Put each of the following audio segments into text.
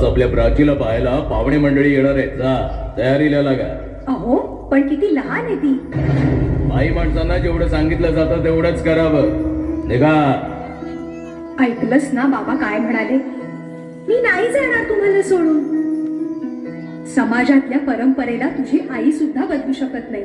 आज आपल्या प्राचीला पाहायला पाहुणे मंडळी येणार आहेत. जा तयारीला लागा. अहो पण किती लहान आहे ती. बाई माणसांना जेवढं सांगितलं जातं तेवढंच करावं. निघा. ऐकलंस ना बाबा काय म्हणाले? मी नाही जाणार तुम्हाला सोडून. समाजातल्या परंपरेला तुझी आई सुद्धा बदलू शकत नाही.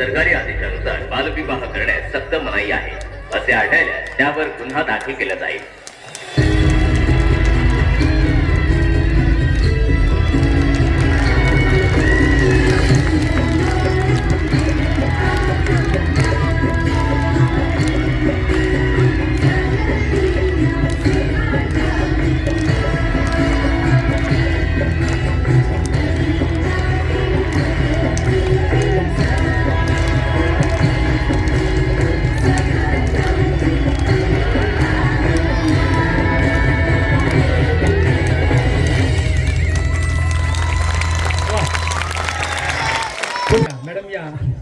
सरकारी आदेशानुसार बालविवाह करण्यास सक्त मनाई आहे असे आढळल्यास त्यावर गुन्हा दाखल केला जाईल. era minha